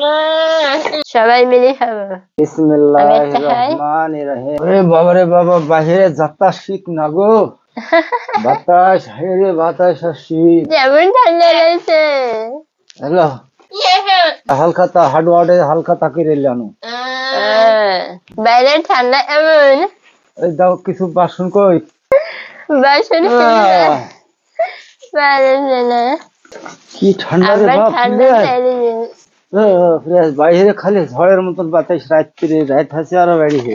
সবাই মিলে খাব। একটা বাবা রে বাবা বাহিরে যাত্রা শীত না গো। বাতাস হাইরে বাতাস শীত যেমন ঠান্ডা লাগছে। হ্যালো। হালকা তা হাডওয়ার্ডে হালকা তাকে রেলানো আহ, বাইরে ঠান্ডা এমন। এই দাও কিছু বাসন কই? বাসন না কি ঠান্ডা রে বাপ ঠান্ডা বাইরে খালি ঝড়ের মতন বাতাস রাত্রে রাত আছে আরও বাড়িছে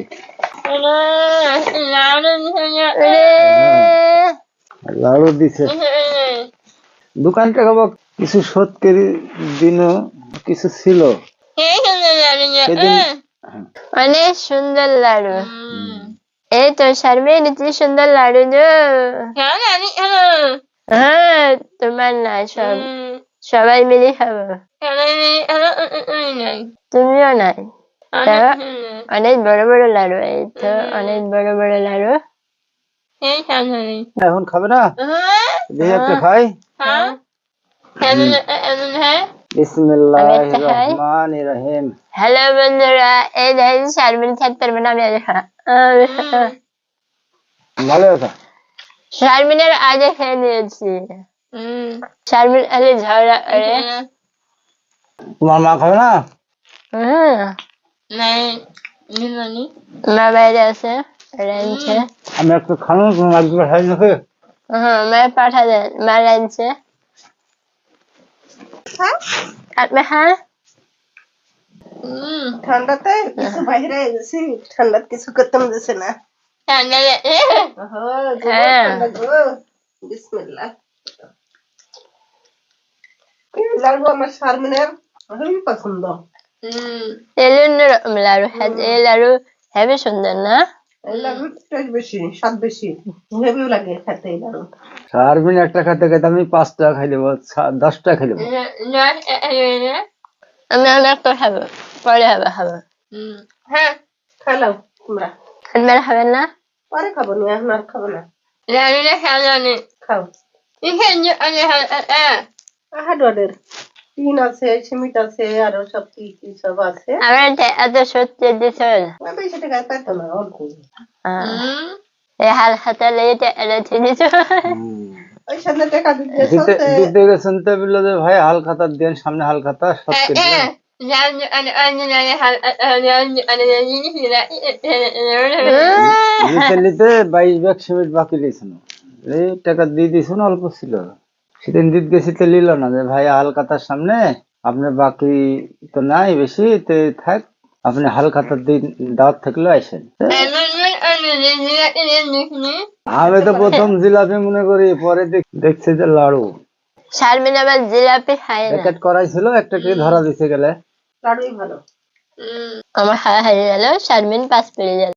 লাড়ু দিছে দোকান থেকে কিছু শোধ করে দিন কিছু ছিল। সেদিন অনেক সুন্দর লাড়ু। এই তো শারমিন কি সুন্দর লাড়ু হ্যাঁ তোমার না সব। সবাই মিলে খাব তুমিও নাই অনেক বড় বড় লাড়ু এই তো অনেক বড় বড় লাড়ু এখন খাবে না একটা খাই হ্যালো বন্ধুরা এই দেখেন থাকতে পারবে না আমি আজ ভালো কথা আগে খেয়ে নিয়েছি শারমিন আগে ঝগড়া করে। তোমার মা খাবে না? হুম, মা বাইরে আছে রাঁধছে আমি একটা খানো তোমার খাই নাকি হুম মা পাঠা দেন মা রাঁধছে আপনি হ্যাঁ? ঠান্ডাতে কিছু বাইরে গেছি ঠান্ডা কিছু করতে দিছে না। হ্যাঁ। বিসমিল্লাহ এই লাড়ু আমার শারমিনের খুবই পছন্দ তেল অন্যরকম লাড়ু এই লাড়ু সুন্দর না এই এই সারবিন একটা খেতে খেতে আমি পাঁচটা খাই দেবো সা- দশটা খাই দেবো আমি অনেকটা খাব পরে হবে খাব হ্যাঁ খাইলাম তোমরা আপনারা খাবেন না পরে খাব না এখন আর খাব না খাও হাডওয়ার্ডের টিন আছে সিমেন্ট আছে আরও সব কি কি সব আছে আমার এত সত্যি দিছে আমি টাকা পাইতো না অল্প এই হাল হাতে লেগে এটা দিছ ওই সামনে টাকা দিতে দিতে দিতে গেছেন বলল যে ভাই হাল খাতা দেন সামনে হাল খাতা সত্যি নিতে নিতে বাইশ ব্যাগ সিমেন্ট বাকি দিয়েছিল টাকা দিয়ে দিয়েছিল অল্প ছিল সেদিন দিতে গেছি তো নিল না যে ভাই হাল খাতার সামনে আপনার বাকি তো নাই বেশি তো থাক আপনি হাল খাতার দিন দাওয়াত থাকলেও আসেন আমি তো প্রথম জিলাপি মনে করি পরে দেখ- দেখছি যে লাড়ু। শারমিন আবার জিলাপি খায় না। প্যাকেট করাই ছিল একটা করে ধরা দিতে গেলে। লাড়ুই ভালো। আমার খাওয়া গেল শারমিন পাস পেরে গেল।